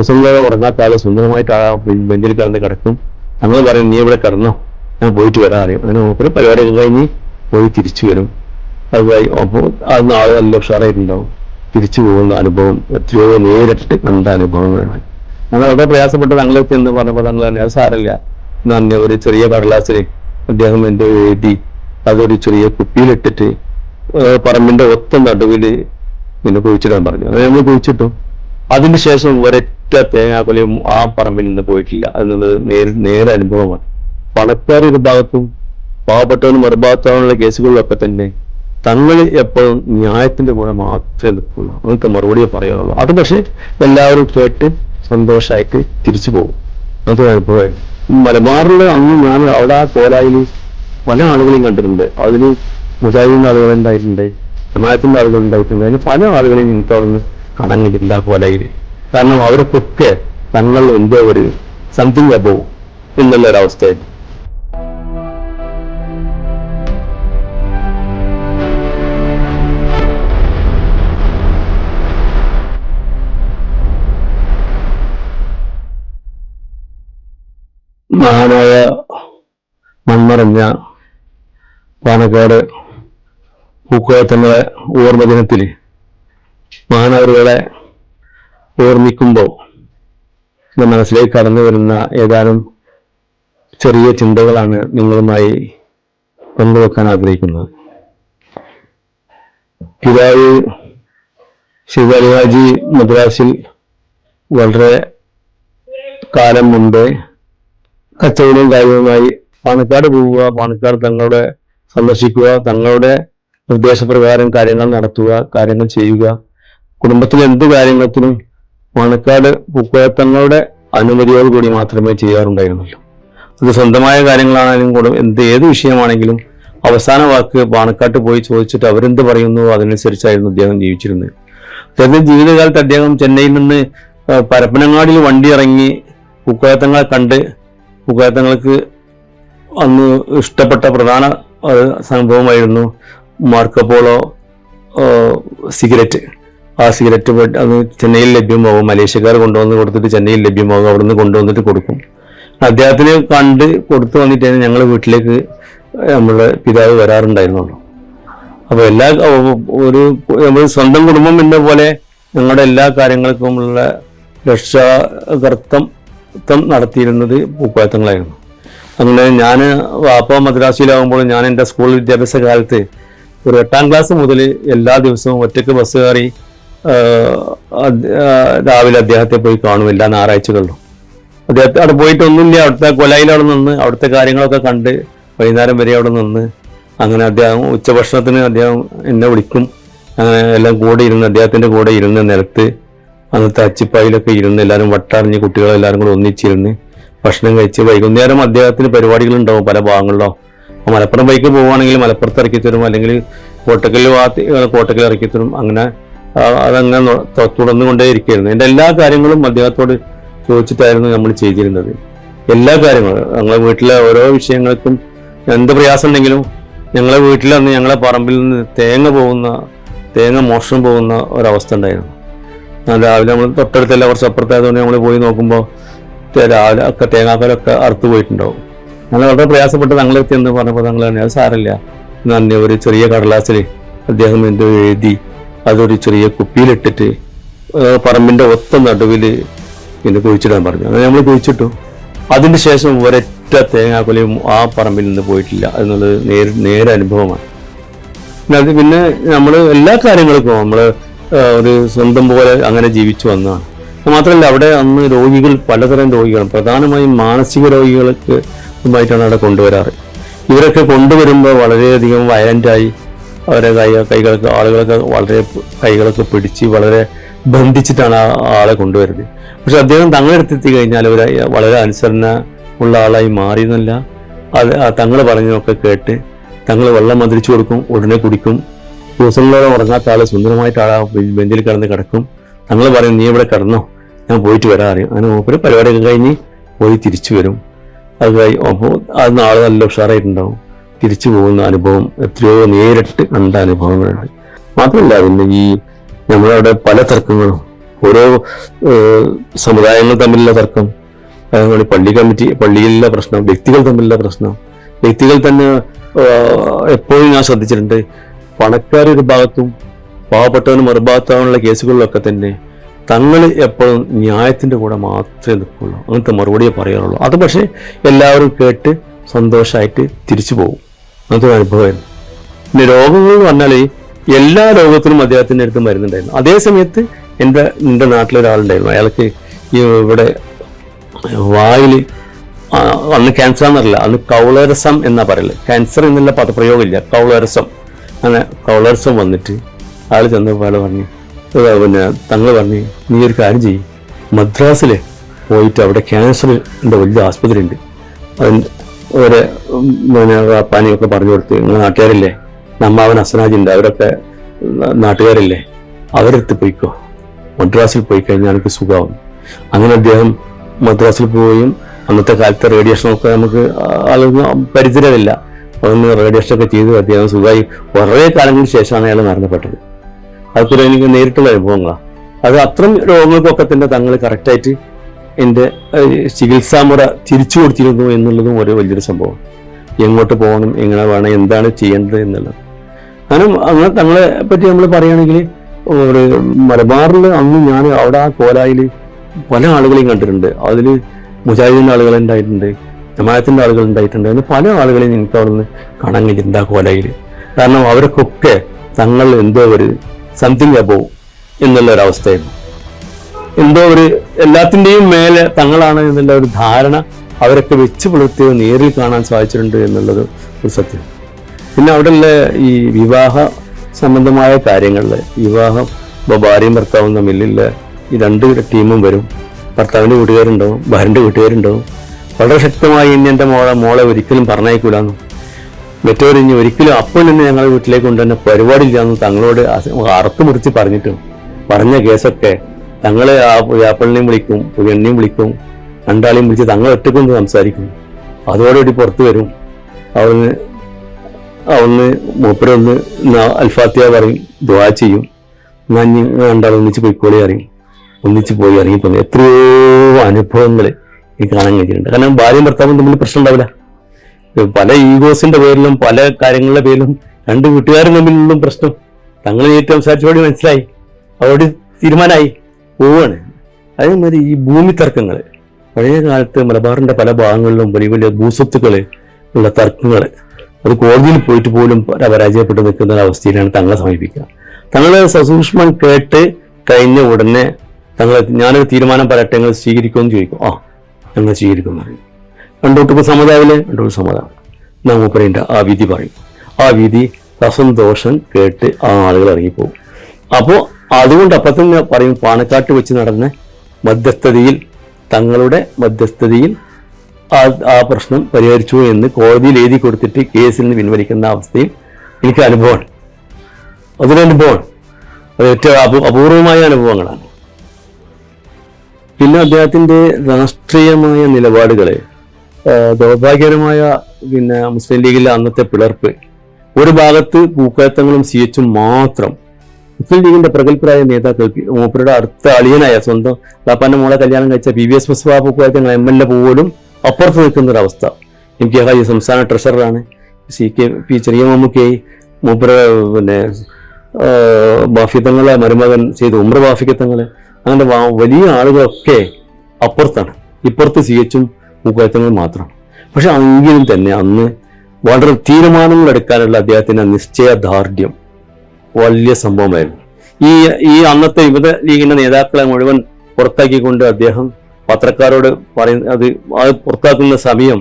ദിവസങ്ങളോളം ഉറങ്ങാത്ത ആൾ സുന്ദരമായിട്ട് ആ ബെഞ്ചിൽ കിടന്ന് കിടക്കും. ഞങ്ങൾ പറയും നീ ഇവിടെ കിടന്നോ? ഞാൻ പോയിട്ട് വരാൻ അറിയും അങ്ങനെ മൂപ്പര് പരിപാടിയൊക്കെ കഴിഞ്ഞ് പോയി തിരിച്ചു വരും. അത് കഴി- അപ്പോൾ അത് നാളെ നല്ല ഉഷാറായിട്ടുണ്ടാവും. തിരിച്ചു പോകുന്ന അനുഭവം എത്രയോ നേരിട്ട് കണ്ട അനുഭവങ്ങളാണ്. ഞങ്ങൾ അവിടെ പ്രയാസപ്പെട്ട ഞങ്ങളെ എന്ന് പറഞ്ഞപ്പോൾ ഞങ്ങൾ തന്നെ അത് സാരമില്ല. നന്ദി ഒരു ചെറിയ കടലാസിൽ അദ്ദേഹം എന്റെ എഴുതി അതൊരു ചെറിയ കുപ്പിയിലിട്ടിട്ട് പറമ്പിന്റെ ഒത്ത നടുവിൽ പിന്നെ കുഴിച്ചിടാൻ പറഞ്ഞു. അത് ഞങ്ങൾ കുഴിച്ചിട്ടു. അതിന് ശേഷം ഒരൊറ്റ തേങ്ങാക്കൊലയും ആ പറമ്പിൽ നിന്ന് പോയിട്ടില്ല. എന്നുള്ളത് നേര് നേരെ അനുഭവമാണ്. പണക്കാർ ഒരു ഭാഗത്തും പാവപ്പെട്ടവനും മറുഭാഗത്താവുള്ള കേസുകളിലൊക്കെ തന്നെ തങ്ങൾ എപ്പോഴും ന്യായത്തിന്റെ കൂടെ മാത്രമേ നിൽക്കുള്ളൂ. അങ്ങനത്തെ മറുപടിയെ പറയുള്ളൂ അത് പക്ഷേ എല്ലാവരും കേട്ട് സന്തോഷമായിട്ട് തിരിച്ചു പോകും. അത് അനുഭവമായി മലബാറിൽ അന്ന് ഞാൻ അവിടെ ആ കോലായിൽ പല ആളുകളെയും കണ്ടിട്ടുണ്ട്. അതിൽ മുജാഹിദിന്റെ ആളുകൾ ഉണ്ടായിട്ടുണ്ട് ജമാഅത്തിന്റെ ആളുകൾ ഉണ്ടായിട്ടുണ്ട്. അതിന് പല ആളുകളെയും എനിക്ക് അവിടെ ആ കോലായിൽ കാരണം അവർക്കൊക്കെ തങ്ങൾ എന്തോ ഒരു സംതിങ് അബോ എന്നുള്ളൊരവസ്ഥയായിരുന്നു മഹാനായ മൺമറഞ്ഞ പാണക്കാട് പൂക്കോയത്തങ്ങളെ ഓർമ്മ ദിനത്തിൽ മഹാനവറുകളെ ഓർമ്മിക്കുമ്പോൾ നമ്മുടെ മനസ്സിലേക്ക് കടന്നു വരുന്ന ഏതാനും ചെറിയ ചിന്തകളാണ് നിങ്ങളുമായി പങ്കുവെക്കാൻ ആഗ്രഹിക്കുന്നത്. പിതാവ് ശിവലിഹാജി മദ്രാസിൽ വളരെ കാലം മുമ്പേ കച്ചവടവും കാര്യവുമായി പാണക്കാട് പോവുക പാണക്കാട് തങ്ങളുടെ സന്ദർശിക്കുക തങ്ങളുടെ നിർദ്ദേശപ്രകാരം കാര്യങ്ങൾ നടത്തുക കാര്യങ്ങൾ ചെയ്യുക. കുടുംബത്തിലെ എന്ത് കാര്യങ്ങൾക്കും മണക്കാട് പൂക്കോയത്തങ്ങളുടെ അനുമതിയോടുകൂടി മാത്രമേ ചെയ്യാറുണ്ടായിരുന്നുള്ളൂ. അത് സ്വന്തമായ കാര്യങ്ങളാണെങ്കിലും കൂടെ എന്ത് ഏത് വിഷയമാണെങ്കിലും അവസാന വാക്ക് പാണക്കാട്ട് പോയി ചോദിച്ചിട്ട് അവരെന്ത് പറയുന്നു അതിനനുസരിച്ചായിരുന്നു അദ്ദേഹം ജീവിച്ചിരുന്നത്. അദ്ദേഹത്തിന്റെ ജീവിതകാലത്ത് അദ്ദേഹം ചെന്നൈയിൽ നിന്ന് പരപ്പനങ്ങാടിൽ വണ്ടി ഇറങ്ങി പൂക്കോയത്തങ്ങളെ കണ്ട് പൂക്കോയത്തങ്ങൾക്ക് അന്ന് ഇഷ്ടപ്പെട്ട പ്രധാന സംഭവമായിരുന്നു മാർക്കപ്പോളോ സിഗരറ്റ്. ആ സിഗരറ്റ് അത് ചെന്നൈയിൽ ലഭ്യമാകും. മലേഷ്യക്കാർ കൊണ്ടുവന്ന് കൊടുത്തിട്ട് ചെന്നൈയിൽ ലഭ്യമാകും. അവിടെ നിന്ന് കൊണ്ടുവന്നിട്ട് കൊടുക്കും. അദ്ദേഹത്തിന് കണ്ട് കൊടുത്തു വന്നിട്ടാണ് ഞങ്ങൾ വീട്ടിലേക്ക് നമ്മുടെ പിതാവ് വരാറുണ്ടായിരുന്നുള്ളൂ അപ്പോൾ എല്ലാ ഒരു നമ്മൾ സ്വന്തം കുടുംബം എന്ന പോലെ ഞങ്ങളുടെ എല്ലാ കാര്യങ്ങൾക്കുമുള്ള രക്ഷാകർത്തം നടത്തിയിരുന്നത് പൂക്കോയത്തങ്ങളായിരുന്നു അങ്ങനെ ഞാൻ വാപ്പ മദ്രാസിയിലാകുമ്പോൾ ഞാൻ എന്റെ സ്കൂൾ വിദ്യാഭ്യാസ കാലത്ത് ഒരു എട്ടാം ക്ലാസ് മുതൽ എല്ലാ ദിവസവും ഒറ്റയ്ക്ക് ബസ് കയറി രാവിലെ അദ്ദേഹത്തെ പോയി കാണും. എല്ലാ ഞായറാഴ്ചകളിലും അദ്ദേഹത്തെ അവിടെ പോയിട്ടൊന്നുമില്ല അവിടുത്തെ കൊലയിൽ അവിടെ നിന്ന് അവിടുത്തെ കാര്യങ്ങളൊക്കെ കണ്ട് വൈകുന്നേരം വരെ അവിടെ നിന്ന് അങ്ങനെ അദ്ദേഹം ഉച്ചഭക്ഷണത്തിന് അദ്ദേഹം എന്നെ വിളിക്കും. അങ്ങനെ എല്ലാം കൂടെ ഇരുന്ന് അദ്ദേഹത്തിന്റെ കൂടെ ഇരുന്ന് നിലത്ത് അന്നത്തെ അച്ചിപ്പായിലൊക്കെ ഇരുന്ന് എല്ലാവരും വട്ടറിഞ്ഞ് കുട്ടികളെല്ലാവരും കൂടെ ഒന്നിച്ചിരുന്ന് ഭക്ഷണം കഴിച്ച് വൈകുന്നേരം അദ്ദേഹത്തിന് പരിപാടികളുണ്ടാവും പല ഭാഗങ്ങളിലോ. മലപ്പുറം ബൈക്ക് പോവുകയാണെങ്കിൽ മലപ്പുറത്ത് ഇറക്കി തരും. അല്ലെങ്കിൽ കോട്ടക്കൽ കോട്ടക്കൽ ഇറക്കി തരും. അങ്ങനെ അതങ്ങനെ തുടർന്നുകൊണ്ടേയിരിക്കുകയായിരുന്നു. എന്റെ എല്ലാ കാര്യങ്ങളും അദ്ദേഹത്തോട് ചോദിച്ചിട്ടായിരുന്നു നമ്മൾ ചെയ്തിരുന്നത്. എല്ലാ കാര്യങ്ങളും. ഞങ്ങളെ വീട്ടിലെ ഓരോ വിഷയങ്ങൾക്കും എന്ത് പ്രയാസം ഉണ്ടെങ്കിലും ഞങ്ങളെ വീട്ടിൽ അന്ന് ഞങ്ങളെ പറമ്പിൽ നിന്ന് തേങ്ങ പോകുന്ന തേങ്ങ മോഷണം പോകുന്ന ഒരവസ്ഥ ഉണ്ടായിരുന്നു. രാവിലെ നമ്മൾ തൊട്ടടുത്തല്ല കുറച്ച് അപ്പുറത്തായതുകൊണ്ട് നമ്മൾ പോയി നോക്കുമ്പോൾ രാവിലെ ഒക്കെ തേങ്ങാക്കലൊക്കെ അറുത്ത് പോയിട്ടുണ്ടാവും. ഞങ്ങൾ വളരെ പ്രയാസപ്പെട്ട് ഞങ്ങളെത്തി എന്ന് പറഞ്ഞപ്പോൾ ഞങ്ങൾ തന്നെ അത് സാരമില്ല. നന്ദി ഒരു ചെറിയ കടലാസിൽ അദ്ദേഹം എന്തോ എഴുതി അതൊരു ചെറിയ കുപ്പിയിലിട്ടിട്ട് പറമ്പിന്റെ ഒത്ത നടുവിൽ പിന്നെ കുഴിച്ചിടാൻ പറഞ്ഞു. അങ്ങനെ നമ്മൾ കുഴിച്ചിട്ടു. അതിന് ശേഷം ഒരൊറ്റ തേങ്ങാക്കൊലയും ആ പറമ്പിൽ നിന്ന് പോയിട്ടില്ല. എന്നുള്ളത് നേര് നേരെ അനുഭവമാണ്. പിന്നെ അത് പിന്നെ നമ്മൾ എല്ലാ കാര്യങ്ങൾക്കും നമ്മൾ ഒരു സ്വന്തം പോലെ അങ്ങനെ ജീവിച്ചു വന്നതാണ്. മാത്രമല്ല അവിടെ അന്ന് രോഗികൾ പലതരം രോഗികൾ പ്രധാനമായും മാനസിക രോഗികൾക്ക് ആയിട്ടാണ് അവിടെ കൊണ്ടുവരാറ്. ഇവരൊക്കെ കൊണ്ടുവരുമ്പോൾ വളരെയധികം വയലന്റായി അവരെ കൈ കൈകളൊക്കെ ആളുകളൊക്കെ വളരെ കൈകളൊക്കെ പിടിച്ച് വളരെ ബന്ധിച്ചിട്ടാണ് ആ ആളെ കൊണ്ടുവരുന്നത്. പക്ഷെ അദ്ദേഹം തങ്ങളെടുത്തെത്തി കഴിഞ്ഞാൽ അവർ വളരെ അനുസരണ ഉള്ള ആളായി മാറിയെന്നല്ല. അത് തങ്ങൾ പറഞ്ഞതൊക്കെ കേട്ട് തങ്ങൾ വെള്ളം മന്ത്രിച്ചു കൊടുക്കും ഉടനെ കുടിക്കും. ദിവസങ്ങളോളം ഉറങ്ങാത്ത ആൾ സുന്ദരമായിട്ട് ആ ബെഞ്ചിൽ കിടന്ന് കിടക്കും. തങ്ങൾ പറയും നീ ഇവിടെ കിടന്നോ? ഞാൻ പോയിട്ട് വരാൻ അറിയും. അങ്ങനെ മൂപ്പര് പരിപാടിയൊക്കെ കഴിഞ്ഞ് പോയി തിരിച്ചു വരും. അത് കഴി അപ്പോൾ അത് നാളെ നല്ല ഉഷാറായിട്ടുണ്ടാവും. തിരിച്ചു പോകുന്ന അനുഭവം എത്രയോ നേരിട്ട് കണ്ട അനുഭവങ്ങളുണ്ട് മാത്രമല്ല പിന്നെ ഈ നമ്മളവിടെ പല തർക്കങ്ങളും ഓരോ സമുദായങ്ങൾ തമ്മിലുള്ള തർക്കം അതുപോലെ പള്ളി കമ്മിറ്റി പള്ളിയിലുള്ള പ്രശ്നം വ്യക്തികൾ തമ്മിലുള്ള പ്രശ്നം വ്യക്തികൾ തന്നെ എപ്പോഴും ഞാൻ ശ്രദ്ധിച്ചിട്ടുണ്ട്. പണക്കാരൊരു ഭാഗത്തും പാവപ്പെട്ടവനും മറുഭാഗത്താവാനുള്ള കേസുകളിലൊക്കെ തന്നെ തങ്ങൾ എപ്പോഴും ന്യായത്തിന്റെ കൂടെ മാത്രമേ നിൽക്കുള്ളൂ. അങ്ങനത്തെ മറുപടിയെ പറയാറുള്ളൂ. അത് പക്ഷേ എല്ലാവരും കേട്ട് സന്തോഷമായിട്ട് തിരിച്ചു പോകും. ഒരു അനുഭവമായിരുന്നു. പിന്നെ രോഗങ്ങൾ എന്ന് പറഞ്ഞാൽ എല്ലാ രോഗത്തിനും അദ്ദേഹത്തിന്റെ അടുത്ത് മരുന്നുണ്ടായിരുന്നു. അതേ സമയത്ത് എന്റെ എന്റെ നാട്ടിലൊരാളുണ്ടായിരുന്നു. അയാൾക്ക് ഈ ഇവിടെ വായിൽ അന്ന് ക്യാൻസർ എന്നറിയില്ല. അന്ന് കൗളരസം എന്നാ പറയൽ. ക്യാൻസർ എന്നുള്ള പദപ്രയോഗമില്ല. കൗളരസം അങ്ങനെ കൗളരസം വന്നിട്ട് ആൾ ചെന്നപ്പോൾ പറഞ്ഞു "ഏ, പിന്നെ തങ്ങൾ പറഞ്ഞു നീ ഒരു കാര്യം ചെയ്യും. മദ്രാസിൽ പോയിട്ട് അവിടെ ക്യാൻസറിന്റെ വലിയ ആസ്പത്രി ഉണ്ട് അതിന് ഒരു പിന്നെ പാനിയൊക്കെ പറഞ്ഞു കൊടുത്ത്. നിങ്ങൾ നാട്ടുകാരില്ലേ? നമ്മാവൻ അസനാജിന്റെ അവരൊക്കെ നാട്ടുകാരില്ലേ? അവരെടുത്ത് പോയിക്കോ. മദ്രാസിൽ പോയി കഴിഞ്ഞാൽ എനിക്ക് സുഖമാവും. അങ്ങനെ അദ്ദേഹം മദ്രാസിൽ പോവുകയും അന്നത്തെ കാലത്തെ റേഡിയേഷനൊക്കെ നമുക്ക് അതൊന്നും പരിചയമില്ല അതൊന്ന് റേഡിയേഷനൊക്കെ ചെയ്ത് അദ്ദേഹം സുഖമായി കുറേ കാലങ്ങൾക്ക് ശേഷമാണ് അയാൾ മരണപ്പെട്ടത്. അതൊക്കെ എനിക്ക് നേരിട്ടുള്ള അനുഭവങ്ങളാണ് അത് അത്രയും രോഗങ്ങൾക്കൊക്കെ തന്നെ തങ്ങൾ കറക്റ്റായിട്ട് എന്റെ ചികിത്സാമുറ തിരിച്ചു കൊടുത്തിരുന്നു എന്നുള്ളതും ഒരു വലിയൊരു സംഭവം. എങ്ങോട്ട് പോകണം എങ്ങനെ വേണം എന്താണ് ചെയ്യേണ്ടത് എന്നുള്ളത്. കാരണം അങ്ങനെ തങ്ങളെ പറ്റി നമ്മൾ പറയുകയാണെങ്കിൽ ഒരു മലബാറിൽ അന്ന് ഞാൻ അവിടെ ആ കോലായിൽ പല ആളുകളെയും കണ്ടിട്ടുണ്ട്. അതിൽ മുജാഹിദിന്റെ ആളുകൾ ഉണ്ടായിട്ടുണ്ട് ജമാഅത്തിന്റെ ആളുകൾ ഉണ്ടായിട്ടുണ്ട്. അങ്ങനെ പല ആളുകളെയും എനിക്ക് അവിടെ നിന്ന് കാണാൻ കഴിഞ്ഞിട്ടുണ്ട് ആ കോലായിൽ കാരണം അവർക്കൊക്കെ തങ്ങൾ എന്തോ ഒരു സംതിങ് അബോവ് എന്നുള്ള ഒരു അവസ്ഥയായിരുന്നു. എന്തോ ഒരു എല്ലാത്തിന്റെയും മേലെ തങ്ങളാണ് എന്നുള്ള ഒരു ധാരണ അവരൊക്കെ വെച്ച് പുലർത്തിയത് നേരിൽ കാണാൻ സാധിച്ചിട്ടുണ്ട് എന്നുള്ളത് ഒരു സത്യം. പിന്നെ അവിടെയുള്ള ഈ വിവാഹ സംബന്ധമായ കാര്യങ്ങളിൽ വിവാഹം ഇപ്പോൾ ഭാര്യയും ഭർത്താവും തമ്മിലുള്ള ഈ രണ്ട് ടീമും വരും. ഭർത്താവിന്റെ വീട്ടുകാരുണ്ടാവും ഭാര്യന്റെ വീട്ടുകാരുണ്ടാവും. വളരെ ശക്തമായി ഇനി എന്റെ മോളെ മോളെ ഒരിക്കലും പറഞ്ഞയക്കൂലെന്നും ഇനി ഒരിക്കലും അപ്പോൾ തന്നെ ഞങ്ങളുടെ വീട്ടിലേക്ക് കൊണ്ടുതന്നെ പരിപാടിയില്ലാന്ന് തങ്ങളോട് അറുത്ത് മുറിച്ച് പറഞ്ഞിട്ടും പറഞ്ഞ കേസൊക്കെ തങ്ങളെ ആ വ്യാപ്പളിനെയും വിളിക്കും പുതിയണ്ണിയും വിളിക്കും രണ്ടാളെയും വിളിച്ച് തങ്ങൾ ഒറ്റക്കൊന്ന് സംസാരിക്കും. അതോടുകൂടി പുറത്തു വരും. അവിടുന്ന് അവിടുന്ന് മൂപ്പരൊന്ന് അൽഫാത്തിയ പറയും ദുവാ ചെയ്യും. നഞ്ഞ് രണ്ടാൾ ഒന്നിച്ച് പോയിക്കോളി അറിയും ഒന്നിച്ച് പോയി ഇറങ്ങിപ്പോന്നു എത്രയോ അനുഭവങ്ങൾ ഈ കാണാൻ കഴിഞ്ഞിട്ടുണ്ട്. കാരണം ഭാര്യയും ഭർത്താവും തമ്മിൽ പ്രശ്നം ഉണ്ടാവില്ല. പല ഈഗോസിന്റെ പേരിലും പല കാര്യങ്ങളുടെ പേരിലും രണ്ട് വീട്ടുകാരും തമ്മിലുള്ള പ്രശ്നം. തങ്ങൾ ഏറ്റവും സംസാരിച്ചോടി മനസ്സിലായി. അവരോട് തീരുമാനമായി. പോവാണ്. അതേമാതിരി ഈ ഭൂമി തർക്കങ്ങൾ പഴയ കാലത്ത് മലബാറിന്റെ പല ഭാഗങ്ങളിലും വലിയ വലിയ ഭൂസ്വത്തുക്കൾ ഉള്ള തർക്കങ്ങൾ അത് കോടതിയിൽ പോയിട്ട് പോലും പരാജയപ്പെട്ടു നിൽക്കുന്ന അവസ്ഥയിലാണ് തങ്ങളെ സമീപിക്കുക. തങ്ങളെ സസൂക്ഷ്മം കേട്ട് കഴിഞ്ഞ ഉടനെ തങ്ങൾ ഞാനൊരു തീരുമാനം പറയട്ടെ നിങ്ങൾ സ്വീകരിക്കുമെന്ന് ചോദിക്കും. ആ ഞങ്ങൾ സ്വീകരിക്കുന്നു. പറയും രണ്ടോട്ടും സമ്മതാവില്ലേ രണ്ടോട്ട് സമ്മതാവും നാം മൂപ്പരേന്റെ ആ വിധി പറയും. ആ വിധി അസന്തോഷം കേട്ട് ആ ആളുകൾ ഇറങ്ങിപ്പോകും. അപ്പോൾ അതുകൊണ്ട് അപ്പം തന്നെ പറയും പാണക്കാട്ട് വെച്ച് നടന്ന മധ്യസ്ഥതയിൽ തങ്ങളുടെ മധ്യസ്ഥതയിൽ ആ ആ പ്രശ്നം പരിഹരിച്ചു എന്ന് കോടതിയിൽ എഴുതി കൊടുത്തിട്ട് കേസിൽ നിന്ന് പിൻവലിക്കുന്ന അവസ്ഥയിൽ എനിക്ക് അനുഭവമാണ്. അതൊരു അനുഭവമാണ്. അത് ഏറ്റവും അപൂർവമായ അനുഭവങ്ങളാണ്. പിന്നെ അദ്ദേഹത്തിന്റെ രാഷ്ട്രീയമായ നിലപാടുകളെ ആ, ദൗർഭാഗ്യകരമായ പിന്നെ മുസ്ലിം ലീഗിലെ അന്നത്തെ പിളർപ്പ് ഒരു ഭാഗത്ത് പൂക്കയത്തങ്ങളും സി എച്ചും മാത്രം മുസ്ലിം ലീഗിന്റെ പ്രഗത്ഭരായ നേതാക്കൾക്ക് മൂപ്പരുടെ അടുത്ത അളിയനായ സ്വന്തം പാപ്പാന്റെ മോളെ കല്യാണം കഴിച്ച പി വി എസ് പൂക്കയത്തങ്ങൾ എം എൽ എ പോലും അപ്പുറത്ത് നിൽക്കുന്ന ഒരു അവസ്ഥ. എം കെ ഹാജി സംസ്ഥാന ട്രഷററാണ് സി കെ പി ചെറിയ മമ്മൂക്കെ മൂപ്പര പിന്നെ ബാഫിത്തങ്ങളെ മരുമകൻ ചെയ്ത് ഉമ്ര ബാഫിക്കത്തങ്ങൾ അങ്ങനെ വലിയ ആളുകളൊക്കെ അപ്പുറത്താണ്. ഇപ്പുറത്ത് സി എച്ചും പൂക്കയത്തങ്ങൾ മാത്രം പക്ഷെ എങ്കിലും തന്നെ അന്ന് വളരെ തീരുമാനങ്ങൾ എടുക്കാനുള്ള അദ്ദേഹത്തിന്റെ നിശ്ചയദാർഢ്യം വലിയ സംഭവമായിരുന്നു. ഈ ഈ അന്നത്തെ യുവത ലീഗിന്റെ നേതാക്കളെ മുഴുവൻ പുറത്താക്കിക്കൊണ്ട് അദ്ദേഹം പത്രക്കാരോട് പറയുന്ന അത് അത് പുറത്താക്കുന്ന സമയം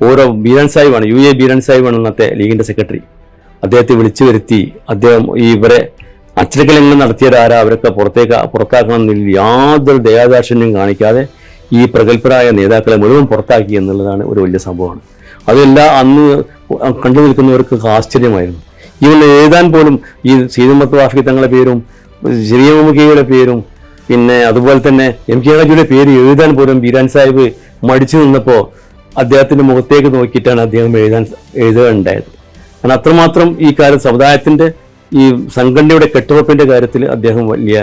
ഓരോ ബീരൻ സാഹിബാണ് യു എ ബീരൻ സാഹിബാണ് അന്നത്തെ ലീഗിന്റെ സെക്രട്ടറി. അദ്ദേഹത്തെ വിളിച്ചു വരുത്തി അദ്ദേഹം ഈ ഇവരെ അച്ചടക്കലങ്ങൾ നടത്തിയതാരാ അവരൊക്കെ പുറത്തേക്ക് പുറത്താക്കണമെന്നില്ല യാതൊരു ദയാദാക്ഷിണ്യം കാണിക്കാതെ ഈ പ്രഗത്ഭരായ നേതാക്കളെ മുഴുവൻ പുറത്താക്കി എന്നുള്ളതാണ് ഒരു വലിയ സംഭവമാണ്. അതെല്ലാം അന്ന് കണ്ടു നിൽക്കുന്നവർക്ക് ആശ്ചര്യമായിരുന്നു. ഇവൻ എഴുതാൻ പോലും ഈ സീതമത്ത് വാഫി തങ്ങളുടെ പേരും ചെറിയ പേരും പിന്നെ അതുപോലെ തന്നെ എം കെ ഹാജിയുടെ പേര് എഴുതാൻ പോലും ബീരാൻ സാഹിബ് മടിച്ചു നിന്നപ്പോൾ അദ്ദേഹത്തിന്റെ മുഖത്തേക്ക് നോക്കിയിട്ടാണ് അദ്ദേഹം എഴുതാൻ എഴുതുകയുണ്ടായത്. കാരണം അത്രമാത്രം ഈ കാര്യം സമുദായത്തിന്റെ ഈ സംഘടനയുടെ കെട്ടുറപ്പിന്റെ കാര്യത്തിൽ അദ്ദേഹം വലിയ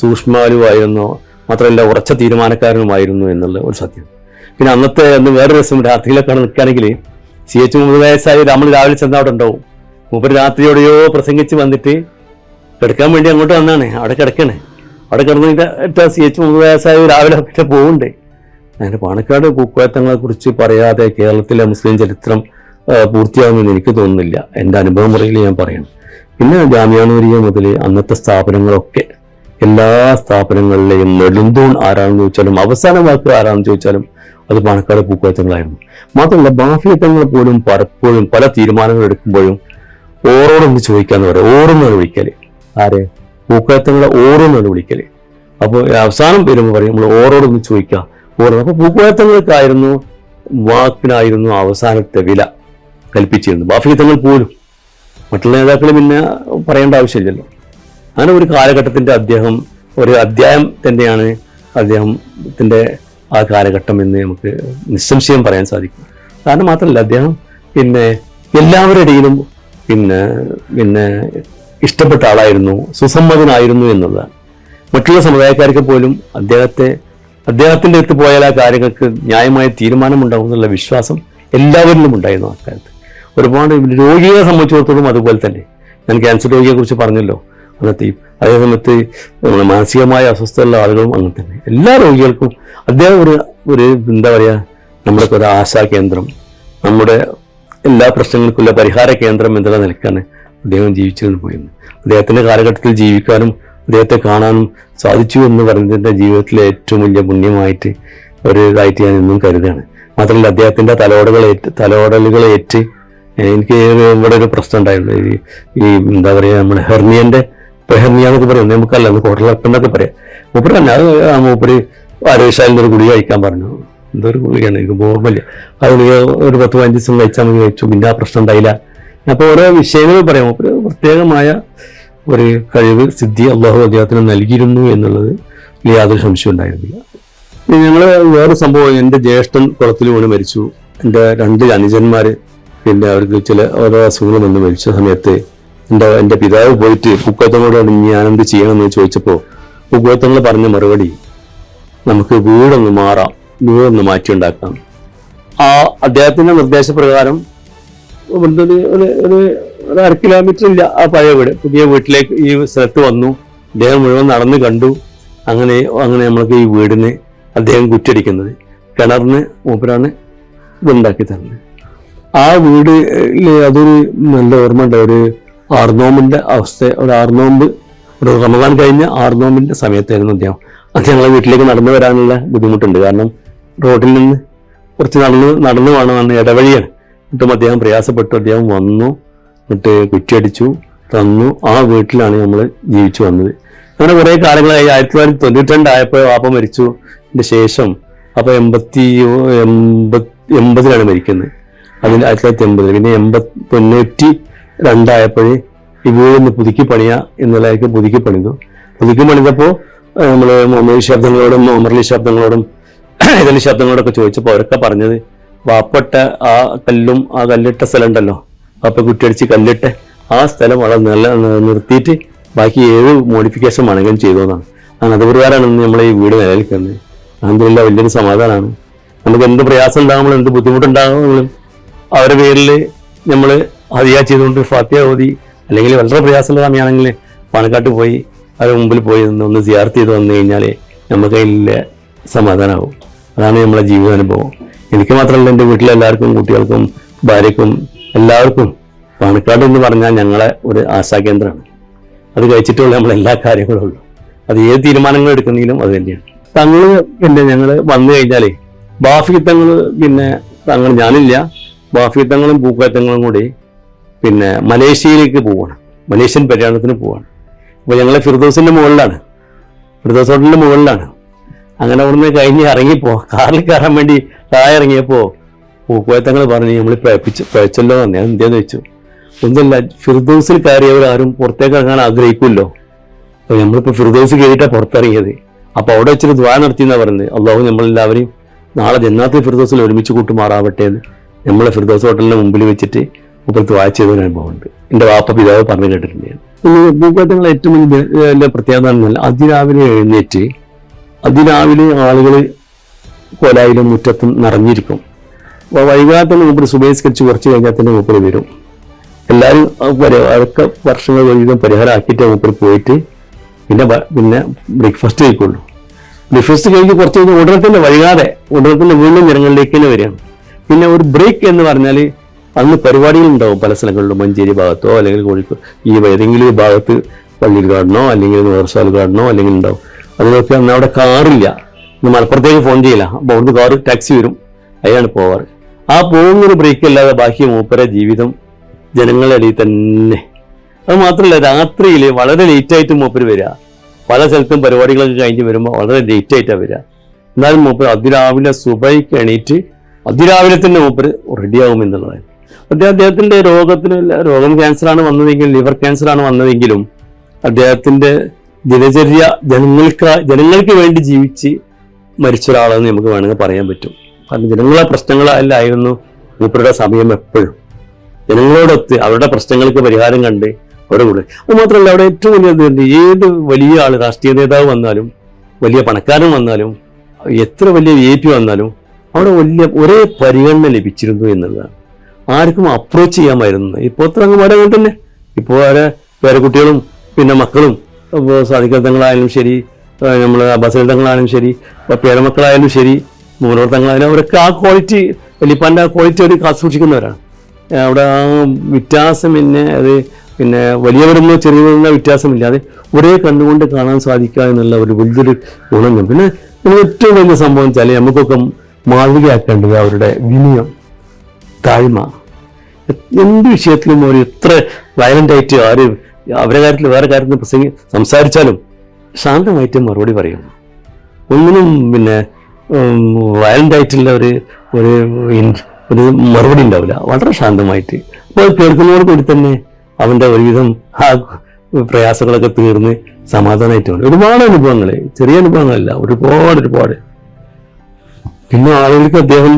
സൂക്ഷ്മാലുവായിരുന്നു മാത്രമല്ല ഉറച്ച തീരുമാനക്കാരനുമായിരുന്നു എന്നുള്ള ഒരു സത്യം. പിന്നെ അന്നത്തെ അന്ന് വേറൊരു രസം രാത്രിയിലൊക്കെ നിൽക്കുകയാണെങ്കിൽ സി എച്ച് മുഹമ്മദ് വയസ്സായി നമ്മൾ രാവിലെ ചെന്ന അവിടെ ഉണ്ടാവും. മൂപ്പര് രാത്രിയോടെയോ പ്രസംഗിച്ച് വന്നിട്ട് കിടക്കാൻ വേണ്ടി അങ്ങോട്ട് വന്നാണ്. അവിടെ കിടക്കണേ. അവിടെ കിടന്നിട്ട് സി എച്ച് മൂന്ന് വയസ്സായ രാവിലെ പിന്നെ പോകുന്നുണ്ട് അങ്ങനെ പാണക്കാട് പൂക്കോയത്തങ്ങളെ കുറിച്ച് പറയാതെ കേരളത്തിലെ മുസ്ലിം ചരിത്രം പൂർത്തിയാകുമെന്ന് എനിക്ക് തോന്നുന്നില്ല. എന്റെ അനുഭവ മുറയിൽ ഞാൻ പറയണം. പിന്നെ ജാമ്യാനൂരിയ മുതൽ അന്നത്തെ സ്ഥാപനങ്ങളൊക്കെ എല്ലാ സ്ഥാപനങ്ങളിലെയും നെടുന്തൂൺ ആരാണെന്ന് ചോദിച്ചാലും അവസാന വാക്ക് ആരാണെന്ന് ചോദിച്ചാലും അത് പാണക്കാട് പൂക്കോയത്തങ്ങളായിരുന്നു മാത്രമല്ല ബാഫിയത്തങ്ങൾ പോലും പലപ്പോഴും പല തീരുമാനങ്ങൾ എടുക്കുമ്പോഴും ഓരോടൊന്ന് ചോദിക്കാന്ന് പറയാം. ഓരോന്നാണ് വിളിക്കൽ. ആരെ? പൂക്കോയത്തങ്ങളെ ഓരോന്നാണ് വിളിക്കൽ. അപ്പോൾ അവസാനം വരുമ്പോൾ പറയും നമ്മൾ ഓരോടൊന്ന് ചോദിക്കുക ഓറോ അപ്പോൾ പൂക്കോയത്തങ്ങൾക്കായിരുന്നു വാക്കിനായിരുന്നു അവസാനത്തെ വില കൽപ്പിച്ചിരുന്നു ബാഫിയത്തങ്ങൾ പോലും. മറ്റുള്ള നേതാക്കൾ പിന്നെ പറയേണ്ട ആവശ്യമില്ലല്ലോ. അങ്ങനെ ഒരു കാലഘട്ടത്തിന്റെ അദ്ദേഹം ഒരു അധ്യായം തന്നെയാണ് അദ്ദേഹത്തിന്റെ ആ കാലഘട്ടം എന്ന് നമുക്ക് നിസ്സംശയം പറയാൻ സാധിക്കും. കാരണം മാത്രമല്ല അദ്ദേഹം പിന്നെ എല്ലാവരുടെ ഇടയിലും പിന്നെ പിന്നെ ഇഷ്ടപ്പെട്ട ആളായിരുന്നു സുസമ്മതനായിരുന്നു എന്നുള്ളത് മറ്റുള്ള സമുദായക്കാർക്ക് പോലും അദ്ദേഹത്തെ അദ്ദേഹത്തിന്റെ അടുത്ത് പോയാൽ ആ കാര്യങ്ങൾക്ക് ന്യായമായ തീരുമാനമുണ്ടാവും എന്നുള്ള വിശ്വാസം എല്ലാവരിലും ഉണ്ടായിരുന്നു അക്കാലത്ത് കാലത്ത്. ഒരുപാട് രോഗികളെ സംബന്ധിച്ചിടത്തോളം അതുപോലെ തന്നെ. ഞാൻ ക്യാൻസർ രോഗിയെ കുറിച്ച് പറഞ്ഞല്ലോ. അന്നത്തെ അതേസമയത്ത് അതേ സമയത്ത് മാനസികമായ അസ്വസ്ഥതയുള്ള ആളുകളും അങ്ങനെ തന്നെ. എല്ലാ രോഗികൾക്കും അദ്ദേഹം ഒരു ഒരു എന്താ പറയുക നമ്മുടെ ഒരു ആശാ കേന്ദ്രം നമ്മുടെ എല്ലാ പ്രശ്നങ്ങൾക്കുള്ള പരിഹാര കേന്ദ്രം എന്നുള്ള നിലക്കാണ് അദ്ദേഹം ജീവിച്ചുകൊണ്ട് പോയിരുന്നത്. അദ്ദേഹത്തിന്റെ കാലഘട്ടത്തിൽ ജീവിക്കാനും അദ്ദേഹത്തെ കാണാനും സാധിച്ചു എന്ന് പറഞ്ഞതിന്റെ ജീവിതത്തിലെ ഏറ്റവും വലിയ പുണ്യമായിട്ട് ഒരു ഇതായിട്ട് ഞാൻ ഇന്നും കരുതുകയാണ്. മാത്രമല്ല അദ്ദേഹത്തിന്റെ തലോടകളേറ്റ് തലോടലുകളേറ്റ് എനിക്ക് ഇവിടെ ഒരു പ്രശ്നം ഉണ്ടായിരുന്നു ഈ എന്താ പറയുക നമ്മുടെ ഹെർണിയന്റെ ഇപ്പോൾ ഹെർണിയ എന്നൊക്കെ പറയും നമുക്കല്ല കോട്ടലപ്പെട്ടെന്നൊക്കെ പറയാം. മൂപ്പര് തന്നെ അത് മൂപ്പര് ആരോഗ്യശാലിന്റെ ഒരു ഗുളിക കഴിക്കാൻ പറഞ്ഞു. എന്തൊരു ഗുളികയാണ് എനിക്ക് ഓർമ്മയില്ല ആ ഗുളിക ഒരു പത്ത് പതിനഞ്ച് ദിവസം കഴിച്ചാൽ മതി കഴിച്ചു പിന്നെ ആ പ്രശ്നം ഉണ്ടായില്ല. അപ്പോൾ ഓരോ വിഷയങ്ങൾ പറയാം ഒരു പ്രത്യേകമായ ഒരു കഴിവ് സിദ്ധി അള്ളാഹു അദ്ദേഹത്തിന് നൽകിയിരുന്നു എന്നുള്ളത് യാതൊരു സംശയം ഉണ്ടായിരുന്നില്ല. ഞങ്ങൾ വേറെ സംഭവം എന്റെ ജ്യേഷ്ഠൻ കുളത്തിൽ വീണ് മരിച്ചു. എന്റെ രണ്ട് അനുജന്മാർ പിന്നെ അവർക്ക് ചില ഓരോ അസുഖങ്ങൾ വന്ന് മരിച്ച സമയത്ത് എന്റെ എന്റെ പിതാവ് പോയിട്ട് പൂക്കോത്തങ്ങളോട് ഞാൻ എന്ത് ചെയ്യണമെന്ന് ചോദിച്ചപ്പോൾ പൂക്കോത്തങ്ങൾ പറഞ്ഞ മറുപടി നമുക്ക് വീടൊന്ന് മാറാം. വീടൊന്ന് മാറ്റിയുണ്ടാക്കാം. ആ അദ്ദേഹത്തിന്റെ നിർദ്ദേശപ്രകാരം ഒരു ഒരു അര കിലോമീറ്റർ ഇല്ല ആ പഴയ വീട്. പുതിയ വീട്ടിലേക്ക് ഈ സ്ഥലത്ത് വന്നു. അദ്ദേഹം മുഴുവൻ നടന്ന് കണ്ടു. അങ്ങനെ അങ്ങനെ നമ്മൾക്ക് ഈ വീടിന് അദ്ദേഹം കുറ്റടിക്കുന്നത്. കിണറിന് മൂപ്പരാണ് ഇതുണ്ടാക്കി തരുന്നത്. ആ വീട് അതൊരു നല്ല ഓർമ്മ ഉണ്ട്. ഒരു ആർനോമ്പിന്റെ അവസ്ഥ ഒരു ആർനോമ്പ് ഒരു റമദാൻ കഴിഞ്ഞ ആർനോമ്പിന്റെ സമയത്തായിരുന്നു അദ്ദേഹം ഞങ്ങളെ വീട്ടിലേക്ക് നടന്നു വരാനുള്ള ബുദ്ധിമുട്ടുണ്ട്. കാരണം റോഡിൽ നിന്ന് കുറച്ച് നടന്ന് നടന്നു വേണം അന്ന് ഇടവഴിയാണ്. എന്നിട്ടും അദ്ദേഹം പ്രയാസപ്പെട്ടു. അദ്ദേഹം വന്നു എന്നിട്ട് കുറ്റിയടിച്ചു തന്നു. ആ വീട്ടിലാണ് നമ്മൾ ജീവിച്ചു വന്നത്. അങ്ങനെ കുറേ കാലങ്ങളായി. ആയിരത്തി തൊള്ളായിരത്തി തൊണ്ണൂറ്റി രണ്ടായപ്പോൾ വാപ്പ മരിച്ചു. അതിന്റെ ശേഷം അപ്പൊ എൺപത്തി എൺപത്തി എൺപതിലാണ് മരിക്കുന്നത്. അതിന് ആയിരത്തി തൊള്ളായിരത്തി എൺപതിൽ പിന്നെ എൺപത് തൊണ്ണൂറ്റി രണ്ടായപ്പോഴേ ഈ വീടൊന്ന് പുതുക്കി പണിയ എന്നുള്ളതായിരിക്കും പുതുക്കി പണിതു. പുതുക്കി പണിതപ്പോൾ നമ്മൾ മുഹമ്മദ് ശബ്ദങ്ങളോടും മുഹമ്മദ് ശബ്ദങ്ങളോടും ഏതെങ്കിലും ശബ്ദങ്ങളോടൊക്കെ ചോദിച്ചപ്പോൾ അവരൊക്കെ പറഞ്ഞത് വാപ്പട്ട ആ കല്ലും ആ കല്ലിട്ട സ്ഥലം ഉണ്ടല്ലോ വാപ്പ കുറ്റിയടിച്ച് കല്ലിട്ട് ആ സ്ഥലം വളരെ നല്ല നിർത്തിയിട്ട് ബാക്കി ഏഴ് മോഡിഫിക്കേഷൻ വേണമെങ്കിലും ചെയ്തു എന്നാണ്. അത് പ്രകാരമാണ് നമ്മളെ ഈ വീട് നിലനിൽക്കുന്നത്. അതിനുള്ള വലിയൊരു സമാധാനമാണ്. നമുക്ക് എന്ത് പ്രയാസം ഉണ്ടാകുമ്പോഴും എന്ത് ബുദ്ധിമുട്ടുണ്ടാകുമ്പോഴും അവരുടെ പേരിൽ നമ്മൾ ഹദിയ ചെയ്തുകൊണ്ട് ഫാത്തിയ ഓതി അല്ലെങ്കിൽ വളരെ പ്രയാസമുള്ള സമയമാണെങ്കിൽ പാണക്കാട്ട് പോയി അവരുടെ മുമ്പിൽ പോയി ഒന്ന് സിയാർത്ത് ചെയ്ത് വന്നു കഴിഞ്ഞാൽ നമുക്ക് അതിലെ സമാധാനമാവും. അതാണ് നമ്മളെ ജീവിതാനുഭവം. എനിക്ക് മാത്രമല്ല എന്റെ വീട്ടിലെ എല്ലാവർക്കും കുട്ടികൾക്കും ഭാര്യക്കും എല്ലാവർക്കും പാണക്കാട് എന്ന് പറഞ്ഞാൽ ഞങ്ങളെ ഒരു ആശാ കേന്ദ്രമാണ്. അത് കഴിച്ചിട്ടുള്ള നമ്മൾ എല്ലാ കാര്യങ്ങളും ഉള്ളൂ. അത് ഏത് തീരുമാനങ്ങൾ എടുക്കുന്നതിലും അത് തന്നെയാണ്. തങ്ങൾ പിന്നെ ഞങ്ങൾ വന്നു കഴിഞ്ഞാലേ ബാഫിത്തങ്ങൾ പിന്നെ തങ്ങൾ ഞാനില്ല. ബാഫിത്തങ്ങളും പൂക്കത്തങ്ങളും കൂടി പിന്നെ മലേഷ്യയിലേക്ക് പോവാണ്. മലേഷ്യൻ പര്യടനത്തിന് പോവാണ്. അപ്പോൾ ഞങ്ങൾ ഫിർദോസിന്റെ മുകളിലാണ്. ഫിർദോസ് ഹോട്ടലിന്റെ മുകളിലാണ്. അങ്ങനെ അവിടുന്ന് കഴിഞ്ഞ് ഇറങ്ങിപ്പോ. കാറിൽ കയറാൻ വേണ്ടി താഴെ ഇറങ്ങിയപ്പോ പൂക്കോയത്തങ്ങൾ പറഞ്ഞു നമ്മൾ പഴപ്പിച്ചു പഴച്ചല്ലോ ഞാൻ എന്തെന്ന് വെച്ചു? ഒന്നുമില്ല ഫിർദോസിൽ കയറിയവർ ആരും പുറത്തേക്ക് ഇറങ്ങാൻ ആഗ്രഹിക്കുമല്ലോ അപ്പൊ നമ്മളിപ്പോ ഫിർദോസ് കയറിയിട്ടാണ് പുറത്തിറങ്ങിയത്. അപ്പൊ അവിടെ വെച്ചൊരു ദ്വാ നടത്തി എന്നാ പറയുന്നത് അള്ളാഹു നമ്മളെല്ലാവരെയും നാളെ ജന്നാത്തി ഫിർദോസിൽ ഒരുമിച്ച് കൂട്ടുമാറാവട്ടെ എന്ന് നമ്മളെ ഫിർദോസ് ഹോട്ടലിന്റെ മുമ്പിൽ വെച്ചിട്ട് മുപ്പത്ത് വായിച്ചതൊരു അനുഭവമുണ്ട് എന്റെ വാപ്പ പിതാവ് പറഞ്ഞു കേട്ടിട്ടുണ്ട്. ഞാൻ പൂക്കോട്ടങ്ങൾ ഏറ്റവും വലിയ പ്രത്യേകത അതിരാവിലെ എഴുന്നേറ്റ് അതിരാവിലെ ആളുകൾ കൊലായിലും മുറ്റത്തും നിറഞ്ഞിരിക്കും. അപ്പോൾ വൈകാതെ സുബേസ് സുബേസ്കരിച്ച് കുറച്ച് കഴിഞ്ഞാൽ തന്നെ മൂപ്പര് വരും. എല്ലാവരും അതൊക്കെ വർഷങ്ങൾ കഴിയുമ്പോൾ പരിഹാരമാക്കിയിട്ട് മൂപ്പര് പോയിട്ട് പിന്നെ പിന്നെ ബ്രേക്ക്ഫാസ്റ്റ് കഴിക്കുള്ളൂ. ബ്രേക്ക്ഫാസ്റ്റ് കഴിഞ്ഞ് കുറച്ച് കഴിഞ്ഞ് ഉടനെ തന്നെ വൈകാതെ ഉടനെ തന്നെ വീണ്ടും ജനങ്ങളിലേക്ക് തന്നെ വരികയാണ്. പിന്നെ ഒരു ബ്രേക്ക് എന്ന് പറഞ്ഞാൽ അന്ന് പരിപാടികൾ ഉണ്ടാവും പല സ്ഥലങ്ങളിലും. മഞ്ചേരി ഭാഗത്തോ അല്ലെങ്കിൽ കോഴിക്കോട് ഈ ഏതെങ്കിലും ഭാഗത്ത് പള്ളിയിൽ കാണണോ അല്ലെങ്കിൽ നേർസാൽ കാണണോ അല്ലെങ്കിൽ ഉണ്ടാവും. അതിനൊക്കെ അന്ന് അവിടെ കാറില്ല. ഇന്ന് മലപ്പുറത്തേക്ക് ഫോൺ ചെയ്യില്ല. അപ്പോൾ അവിടുന്ന് കാറ് ടാക്സി വരും. അതിലാണ് പോവാറ്. ആ പോകുന്നൊരു ബ്രേക്ക് അല്ലാതെ ബാക്കി മൂപ്പരെ ജീവിതം ജനങ്ങളുടെ ഇടയിൽ തന്നെ. അത് മാത്രമല്ല രാത്രിയിൽ വളരെ ലേറ്റ് ആയിട്ട് മൂപ്പര് വരിക പല സ്ഥലത്തും പരിപാടികളൊക്കെ കഴിഞ്ഞ് വരുമ്പോൾ വളരെ ലേറ്റ് ആയിട്ടാ വരിക എന്നാലും മൂപ്പര് അതിരാവിലെ സുബൈക്ക് എണീറ്റ് അതിരാവിലെ തന്നെ മൂപ്പര് റെഡിയാകും എന്നുള്ളതാണ്. അദ്ദേഹം അദ്ദേഹത്തിന്റെ രോഗത്തിന് രോഗം ക്യാൻസറാണ് വന്നതെങ്കിലും ലിവർ ക്യാൻസറാണ് വന്നതെങ്കിലും അദ്ദേഹത്തിന്റെ ദിനചര്യ ജനങ്ങൾക്ക് ജനങ്ങൾക്ക് വേണ്ടി ജീവിച്ച് മരിച്ച ഒരാളെന്ന് നമുക്ക് വേണമെങ്കിൽ പറയാൻ പറ്റും. കാരണം ജനങ്ങളെ പ്രശ്നങ്ങളല്ലായിരുന്നു മൂപ്പരുടെ സമയം എപ്പോഴും. ജനങ്ങളോടൊത്ത് അവരുടെ പ്രശ്നങ്ങൾക്ക് പരിഹാരം കണ്ട് അവരുടെ കൂടെ. അത് മാത്രമല്ല അവിടെ ഏറ്റവും വലിയ ഏത് വലിയ ആൾ രാഷ്ട്രീയ നേതാവ് വന്നാലും വലിയ പണക്കാരൻ വന്നാലും എത്ര വലിയ വി പി വന്നാലും അവിടെ വലിയ ഒരേ പരിഗണന ലഭിച്ചിരുന്നു എന്നുള്ളതാണ്. ആർക്കും അപ്രോച്ച് ചെയ്യാമായിരുന്നു. ഇപ്പോൾ അത്ര അങ്ങ് അങ്ങനെ തന്നെ. ഇപ്പോൾ അവരെ കുട്ടികളും പിന്നെ മക്കളും സാധിക്കത്തങ്ങളായാലും ശരി നമ്മൾ അബസലിതങ്ങളായാലും ശരി പേരമക്കളായാലും ശരി മൂലവർത്തങ്ങളായാലും അവരൊക്കെ ആ ക്വാളിറ്റി വലിയപ്പാന്റെ ആ ക്വാളിറ്റി അവർ കാത്തു സൂക്ഷിക്കുന്നവരാണ് അവിടെ ആ വ്യത്യാസം പിന്നെ അത് പിന്നെ വലിയവരെന്നോ ചെറിയവരെന്നോ വ്യത്യാസമില്ലാതെ ഒരേ കണ്ണുകൊണ്ട് കാണാൻ സാധിക്കുക എന്നുള്ള ഒരു വലിയൊരു ഗുണം. പിന്നെ ഏറ്റവും വലിയ സംഭവം വെച്ചാൽ നമുക്കൊക്കെ മാതൃകയാക്കേണ്ടത് അവരുടെ വിനയം താഴ്മ. എന്ത് വിഷയത്തിലും അവർ എത്ര വയലന്റായിട്ട് ആര് അവരുടെ കാര്യത്തിൽ വേറെ കാര്യത്തിൽ പ്രസംഗി സംസാരിച്ചാലും ശാന്തമായിട്ട് മറുപടി പറയും. ഒന്നിനും പിന്നെ വയലന്റായിട്ടുള്ള ഒരു ഒരു ഒരു മറുപടി ഉണ്ടാവില്ല. വളരെ ശാന്തമായിട്ട്. അപ്പോൾ അത് കേൾക്കുന്നതോട് കൂടി തന്നെ അവന്റെ ഒരുവിധം ആ പ്രയാസങ്ങളൊക്കെ തീർന്ന് സമാധാനമായിട്ടുണ്ട് ഒരുപാട് അനുഭവങ്ങൾ ചെറിയ അനുഭവങ്ങളല്ല ഒരുപാട് ഒരുപാട്. പിന്നെ ആളുകൾക്ക് അദ്ദേഹം